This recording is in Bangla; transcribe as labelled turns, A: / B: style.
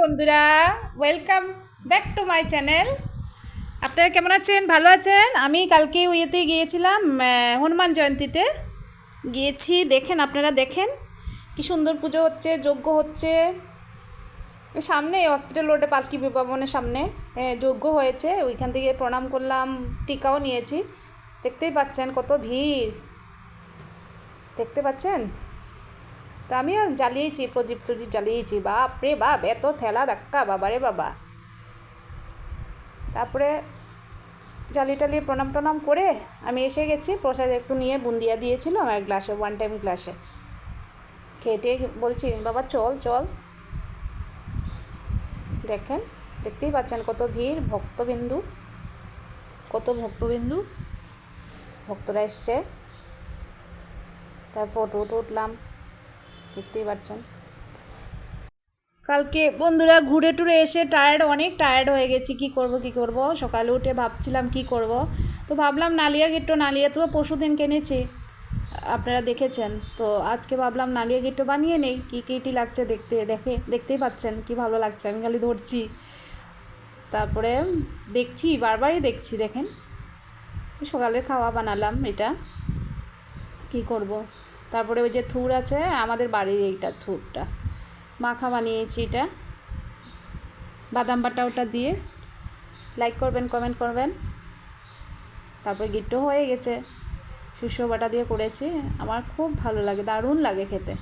A: বন্ধুরা welcome back to my channel আপনারা কেমন আছেন? ভালো আছেন? আমি কালকে ইয়েতে গিয়েছিলাম হনুমান জয়ন্তীতে। গিয়েছি, দেখেন, আপনারা দেখেন। কি সুন্দর পুজো হচ্ছে, যজ্ঞ হচ্ছে। সামনে হসপিটাল রোডে পালকি ভবনের সামনে যজ্ঞ হয়েছে। ওইখান থেকে প্রণাম করলাম, টিকাও নিয়েছি। দেখতেই পাচ্ছেন কত ভিড়। দেখতে পাচ্ছেন? তো আমিও জ্বালিয়েছি, প্রদীপ টদীপ জ্বালিয়েছি। বাপ রে বাপ, এত থেলা ধাক্কা, বাবা রে বাবা। তারপরে জ্বালিয়ে টালিয়ে প্রণাম টনাম করে আমি এসে গেছি, প্রসাদ একটু নিয়ে বুন্দিয়া দিয়েছিল আমার গ্লাসে ওয়ান টাইম গ্লাসে। খেটে বলছি, বাবা, চল চল। দেখেন, দেখতেই পাচ্ছেন কত ভিড়, ভক্তবিন্দু, কত ভক্তবিন্দু। ভক্তরা এসছে। তার ফটো উঠলাম। দেখতেই পাচ্ছেন। কালকে বন্ধুরা ঘুরে টুরে এসে টায়ার্ড অনেক টায়ার্ড হয়ে গেছি। কি করব কি করব? সকালে উঠে ভাবছিলাম কি করব? তো ভাবলাম নালিয়া গিট্টো, নালিয়া তো পরশু দিন কিনেছি, আপনারা দেখেছেন। তো আজকে ভাবলাম নালিয়া গিট্টো বানিয়ে নেই, কী কীটি লাগছে দেখতে, দেখে, দেখতেই পাচ্ছেন কি ভালো লাগছে। আমি খালি ধরছি। তারপরে দেখছি, বারবারই দেখছি, দেখেন। সকালে খাওয়া বানালাম এটা। কি করব? তারপরে ওই যে থুর আছে, আমাদের বাড়ির এইটা থুরটা। মাখা বানিয়েছি এটা। বাদাম বাটা ওটা দিয়ে। লাইক করবেন কমেন্ট করবেন। তারপরে গিট্টো হয়ে গেছে। শুষ্য বাটা দিয়ে করেছি। আমার খুব ভালো লাগে, দারুণ লাগে খেতে।